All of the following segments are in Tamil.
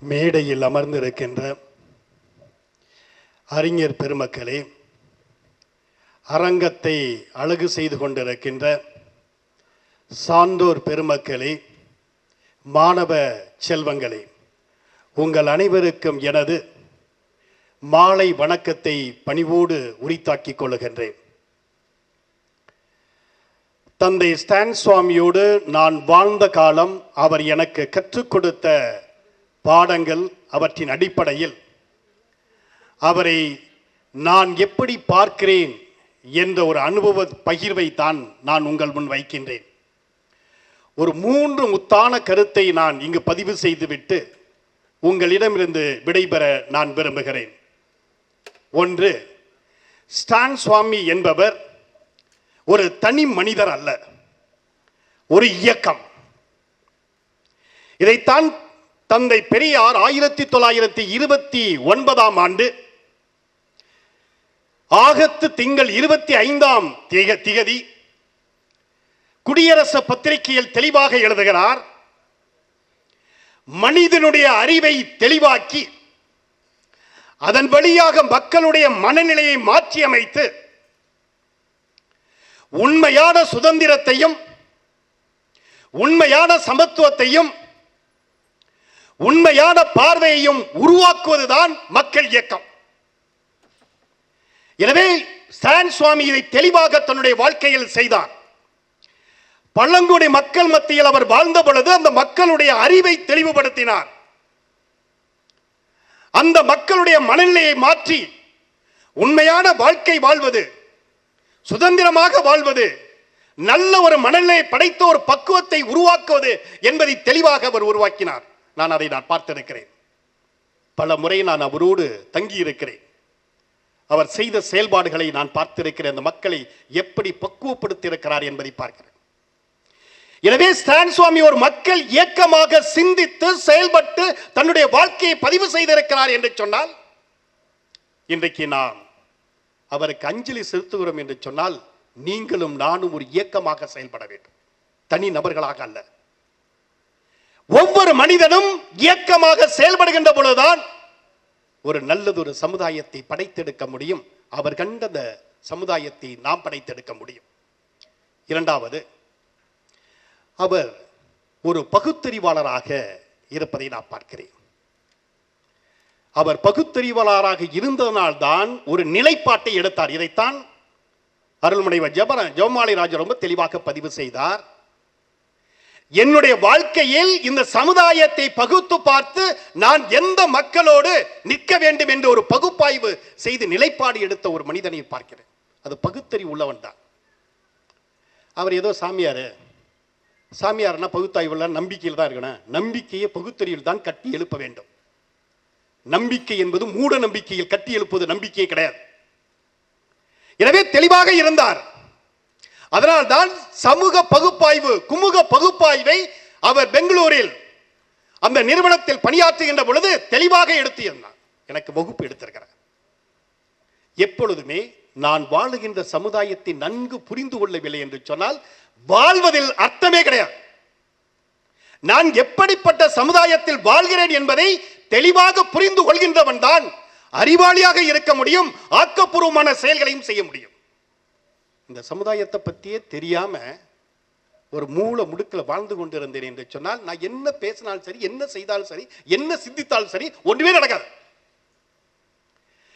மேடையில் அமர்ந்திருக்கின்ற அறிஞர் பெருமக்களே அரங்கத்தை அழகு செய்து கொண்டிருக்கின்ற சான்றோர் பெருமக்களே மாணவ செல்வங்களே உங்கள் அனைவருக்கும் எனது மாலை வணக்கத்தை பணிவோடு உரித்தாக்கிக் கொள்ளுகின்றேன். தந்தை ஸ்டான் சுவாமியோடு நான் வாழ்ந்த காலம் அவர் எனக்கு கற்றுக் கொடுத்த பாடங்கள் அவற்றின் அடிப்படையில். அவரை நான் எப்படி பார்க்கிறேன் என்ற ஒரு அனுபவ பகிர்வை தான் நான் உங்கள் முன் வைக்கின்றேன். ஒரு மூன்று முத்தான கருத்தை நான் இங்கு பதிவு செய்துவிட்டு உங்களிடமிருந்து விடைபெற நான் விரும்புகிறேன். ஒன்று ஸ்டான் சுவாமி என்பவர் ஒரு தனி மனிதர் அல்ல ஒரு இயக்கம். இதைத்தான் தந்தை பெரியார் ஆயிரத்தி தொள்ளாயிரத்தி இருபத்தி ஒன்பதாம் ஆண்டு ஆகத்து திங்கள் இருபத்தி ஐந்தாம் திகதி குடியரசு பத்திரிகையில் தெளிவாக எழுதுகிறார் மனிதனுடைய அறிவை தெளிவாக்கி அதன் வழியாக மக்களுடைய மனநிலையை மாற்றி அமைத்து உண்மையான சுதந்திரத்தையும் உண்மையான சமத்துவத்தையும் உண்மையான பார்வையையும் உருவாக்குவதுதான் மக்கள் இயக்கம். எனவே ஸ்டான் சுவாமி இதை தெளிவாக தன்னுடைய வாழ்க்கையில் செய்தார். பழங்குடி மக்கள் மத்தியில் அவர் வாழ்ந்த பொழுது அந்த மக்களுடைய அறிவை தெளிவுபடுத்தினார். அந்த மக்களுடைய மனநிலையை மாற்றி உண்மையான வாழ்க்கை வாழ்வது சுதந்திரமாக வாழ்வது நல்ல ஒரு மனநிலையை படைத்த ஒரு பக்குவத்தை உருவாக்குவது என்பதை தெளிவாக அவர் உருவாக்கினார். நான் அதை நான் பார்த்திருக்கிறேன். பல முறை நான் அவரோடு தங்கி இருக்கிறேன் அவர் செய்த செயல்பாடுகளை நான் பார்த்திருக்கிறேன். அந்த மக்களை எப்படி பக்குவப்படுத்தி இருக்கிறார் என்பதை பார்க்கிறேன். எனவே ஸ்டான் சுவாமி ஒரு மக்கள் இயக்கமாக சிந்தித்து செயல்பட்டு தன்னுடைய வாழ்க்கையை பதிவு செய்திருக்கிறார் என்று சொன்னால் இன்றைக்கு நாம் அவருக்கு அஞ்சலி செலுத்துகிறோம் என்று சொன்னால் நீங்களும் நானும் ஒரு இயக்கமாக செயல்பட வேண்டும். தனி நபர்களாக அல்ல. ஒவ்வொரு மனிதனும் இயக்கமாக செயல்படுகின்ற பொழுதுதான் ஒரு நல்லதொரு சமுதாயத்தை படைத்தெடுக்க முடியும். அவர் கண்ட சமுதாயத்தை நாம் படைத்தெடுக்க முடியும். இரண்டாவது அவர் ஒரு பகுத்தறிவாளராக இருப்பதை நான் பார்க்கிறேன். அவர் பகுத்தறிவாளராக இருந்ததனால்தான் ஒரு நிலைப்பாட்டை எடுத்தார். இதைத்தான் அருள்முனைவர் ஜபர ஜெவமாலி ராஜா ரொம்ப தெளிவாக பதிவு செய்தார். என்னுடைய வாழ்க்கையில் இந்த சமுதாயத்தை பகுத்து பார்த்து நான் எந்த மக்களோடு நிற்க வேண்டும் என்று ஒரு பகுப்பாய்வு செய்து நிலைப்பாடு எடுத்த ஒரு மனிதனை பார்க்கிறேன். அது பகுத்தறி உள்ளவன் தான். அவர் ஏதோ சாமியார். சாமியார்னா பகுத்தாய்வுல நம்பிக்கையில் தான் இருக்கணும். நம்பிக்கையை பகுத்தறிவில் தான் கட்டி எழுப்ப வேண்டும். நம்பிக்கை என்பது மூட நம்பிக்கையில் கட்டி எழுப்புவது நம்பிக்கையே கிடையாது. எனவே தெளிவாக இருந்தார். அதனால்தான் சமூக பகுப்பாய்வு குமுக பகுப்பாய்வை அவர் பெங்களூரில் அந்த நிறுவனத்தில் பணியாற்றுகின்ற பொழுது தெளிவாக எடுத்திருந்தார் எனக்கு வகுப்பு எடுத்திருக்கிறார். எப்பொழுதுமே நான் வாழுகின்ற சமுதாயத்தை நன்கு புரிந்து கொள்ளவில்லை என்று சொன்னால் வாழ்வதில் அர்த்தமே கிடையாது. நான் எப்படிப்பட்ட சமுதாயத்தில் வாழ்கிறேன் என்பதை தெளிவாக புரிந்து கொள்கின்றவன் தான் அறிவாளியாக இருக்க முடியும் ஆக்கப்பூர்வமான செயல்களையும் செய்ய முடியும். இந்த சமுதாயத்தை பற்றியே தெரியாம ஒரு மூல முடுக்கில் வாழ்ந்து கொண்டிருந்தேன் என்று சொன்னால் நான் என்ன பேசினாலும் சரி என்ன செய்தாலும் சரி என்ன சிந்தித்தாலும் சரி ஒன்றுமே நடக்காது.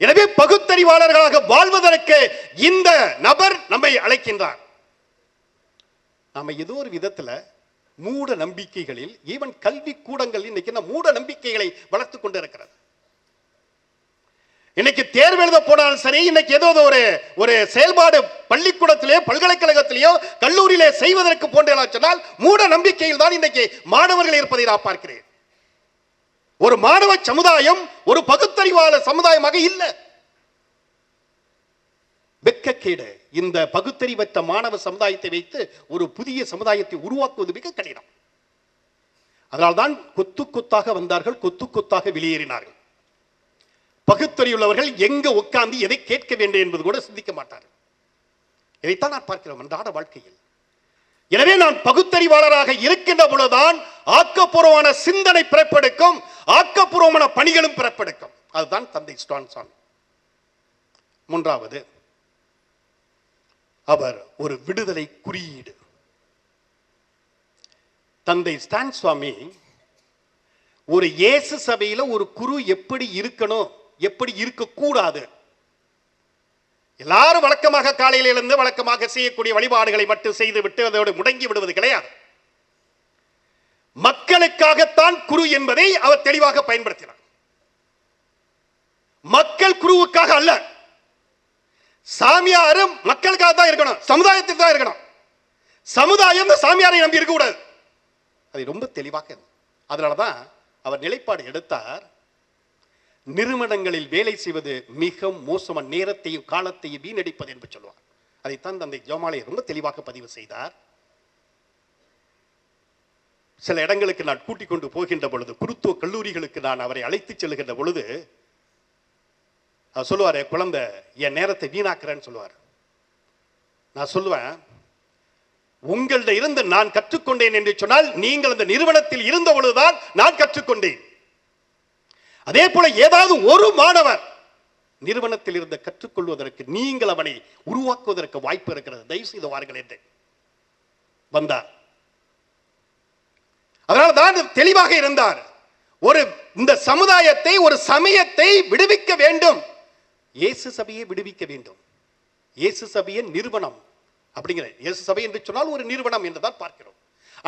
எனவே பகுத்தறிவாளர்களாக வாழ்வதற்கு இந்த நபர் நம்மை அழைக்கின்றார். நாம ஏதோ ஒரு விதத்தில் மூட நம்பிக்கைகளில் ஈவன் கல்வி கூடங்கள் இன்னைக்கு என்ன மூட நம்பிக்கைகளை வளர்த்து கொண்டு இருக்கிறது இன்னைக்கு தேர்வு எழுத போனாலும் சரி இன்னைக்கு ஏதோ ஒரு ஒரு செயல்பாடு பள்ளிக்கூடத்திலேயோ பல்கலைக்கழகத்திலேயோ கல்லூரியிலே செய்வதற்கு போன்ற சொன்னால் மூட நம்பிக்கையில் தான் இன்னைக்கு மாணவர்கள் இருப்பதை நான் பார்க்கிறேன். ஒரு மாணவ சமுதாயம் ஒரு பகுத்தறிவாளர் சமுதாயமாக இல்லை. வெக்கக்கேடு. இந்த பகுத்தறிவற்ற மாணவ சமுதாயத்தை வைத்து ஒரு புதிய சமுதாயத்தை உருவாக்குவது மிக கடினம். அதனால்தான் கொத்து கொத்தாக வந்தார்கள் கொத்து கொத்தாக வெளியேறினார்கள். பகுத்தறிவுள்ளவர்கள் எங்க உட்கார்ந்து எதை கேட்க வேண்டும் என்பது கூட சிந்திக்க மாட்டார் இதைத்தான் நான் பார்க்கிறோம். அன்றாட வாழ்க்கையில். எனவே நான் பகுத்தறிவாளராக இருக்கின்ற பொழுதுதான் ஆக்கப்பூர்வமான சிந்தனை பிறப்பெடுக்கும் ஆக்கப்பூர்வமான பணிகளும் பிறப்பெடுக்கும். அதுதான் தந்தை ஸ்டான்சான். மூன்றாவது அவர் ஒரு விடுதலை குறியீடு. தந்தை ஸ்டான் சுவாமி ஒரு இயேசு சபையில் ஒரு குரு எப்படி இருக்கணும்? எப்படி இருக்கக்கூடாது? எல்லாரும் வழக்கமாக காலையில் எழுந்து வழக்கமாக செய்யக்கூடிய வழிபாடுகளை மட்டும் செய்து விட்டு அதோடு முடங்கி விடுவது கிடையாது. மக்களுக்காகத்தான் குரு என்பதை அவர் தெளிவாக பயன்படுத்தினார். மக்கள் குருவுக்காக அல்ல. சாமியாரும் மக்களுக்காக தான் இருக்கணும். சமுதாயத்தில் தான் இருக்கணும். சமுதாயம் இந்த சாமியாரை நம்பி இருக்கக்கூடாது. அதை அது ரொம்ப தெளிவாக அதனால அதனாலதான் அவர் நிலைப்பாடு எடுத்தார். நிறுவனங்களில் வேலை செய்வது மிக மோசமான நேரத்தையும் காலத்தையும் வீணடிப்பது என்று சொல்லுவார். அதைத்தான் தந்தை ஜோமாலை ரொம்ப தெளிவாக பதிவு செய்தார். சில இடங்களுக்கு நான் கூட்டிக் கொண்டு போகின்ற பொழுது குருத்துவ கல்லூரிகளுக்கு நான் அவரை அழைத்துச் செல்கின்ற பொழுது அவர் சொல்லுவார் குழந்தை என் நேரத்தை வீணாக்குறேன்னு சொல்லுவார். நான் சொல்லுவேன் உங்கள்ட இருந்து நான் கற்றுக்கொண்டேன் என்று சொன்னால் நீங்கள் அந்த நிறுவனத்தில் இருந்த பொழுதுதான் நான் கற்றுக்கொண்டேன். அதே போல ஏதாவது ஒரு மாணவர் நிறுவனத்தில் இருந்த கற்றுக்கொள்வதற்கு நீங்கள் அவனை உருவாக்குவதற்கு வாய்ப்பு இருக்கிறது. தயவு செய்து வாருங்கள் என்று வந்தார். அதனால் தான் தெளிவாக இருந்தார். ஒரு இந்த சமுதாயத்தை ஒரு சமயத்தை விடுவிக்க வேண்டும். இயேசு சபையை விடுவிக்க வேண்டும். இயேசு சபையின் நிறுவனம் அப்படிங்கிற இயேசு சபை என்று சொன்னால் ஒரு நிறுவனம் என்றுதான் பார்க்கிறோம்.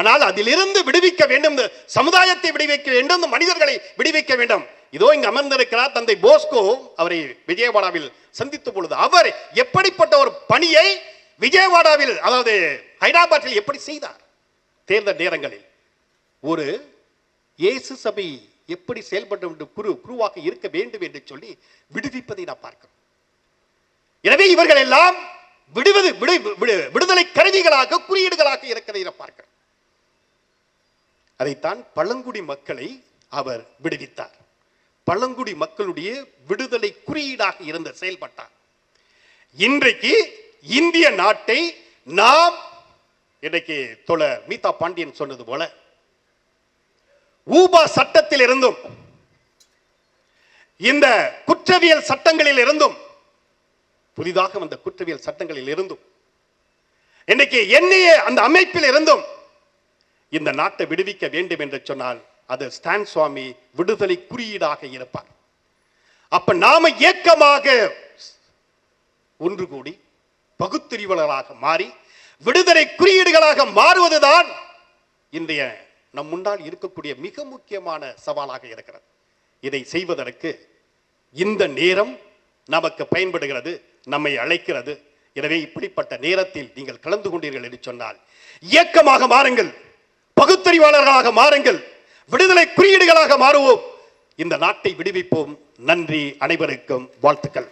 ஆனால் அதிலிருந்து விடுவிக்க வேண்டும். சமுதாயத்தை விடுவிக்க வேண்டும். இந்த மனிதர்களை விடுவிக்க வேண்டும். இதோ இங்கு அமர்ந்திருக்கிறார் தந்தை போஸ்கோ அவரை விஜயவாடாவில் சந்தித்த பொழுது. அவர் எப்படிப்பட்ட ஒரு பணியை விஜயவாடாவில் அதாவது ஹைதராபாத்தில் எப்படி செய்தார்? தேர்தல் நேரங்களில். ஒரு இயேசு சபை எப்படி செயல்பட வேண்டும் குரு குருவாக இருக்க வேண்டும் என்று சொல்லி விடுவிப்பதை நான் பார்க்கிறோம். எனவே இவர்கள் எல்லாம் விடுவது விடு விடு- விடுதலை கருவிகளாக குறியீடுகளாக இருக்கிறதை நான் பார்க்கிறோம். அதைத்தான் பழங்குடி மக்களை அவர் விடுவித்தார். பழங்குடி மக்களுடைய விடுதலை குறியீடாக இருந்த செயல்பட்டார். இன்றைக்கு இந்திய நாட்டை நாம் இன்னைக்கு தோழர் மீதா பாண்டியன் சொன்னது போல ஊபா சட்டத்தில் இருந்தும் இந்த குற்றவியல் சட்டங்களில் இருந்தும் புதிதாக வந்த குற்றவியல் சட்டங்களில் இருந்தும் இன்னைக்கு என்னைய அந்த அமைப்பில் இருந்தும் இந்த நாட்டை விடுவிக்க வேண்டும் என்று சொன்னால் அது ஸ்டான் சுவாமி விடுதலை குறியீடாக இருப்பார். அப்ப நாம இயக்கமாக ஒன்று கூடி பகுத்தறிவலராக மாறி விடுதலை குறியீடுகளாக மாறுவதுதான் இன்றைய நம் முன்னால் இருக்கக்கூடிய மிக முக்கியமான சவாலாக இருக்கிறது. இதை செய்வதற்கு இந்த நேரம் நமக்கு பயன்படுகிறது நம்மை அழைக்கிறது. எனவே இப்படிப்பட்ட நேரத்தில் நீங்கள் கலந்து கொண்டீர்கள் என்று சொன்னால் இயக்கமாக மாறுங்கள் பகுத்தறிவாளர்களாக மாறுங்கள். விடுதலை குறியீடுகளாக மாறுவோம். இந்த நாட்டை விடுவிப்போம். நன்றி. அனைவருக்கும் வாழ்த்துக்கள்.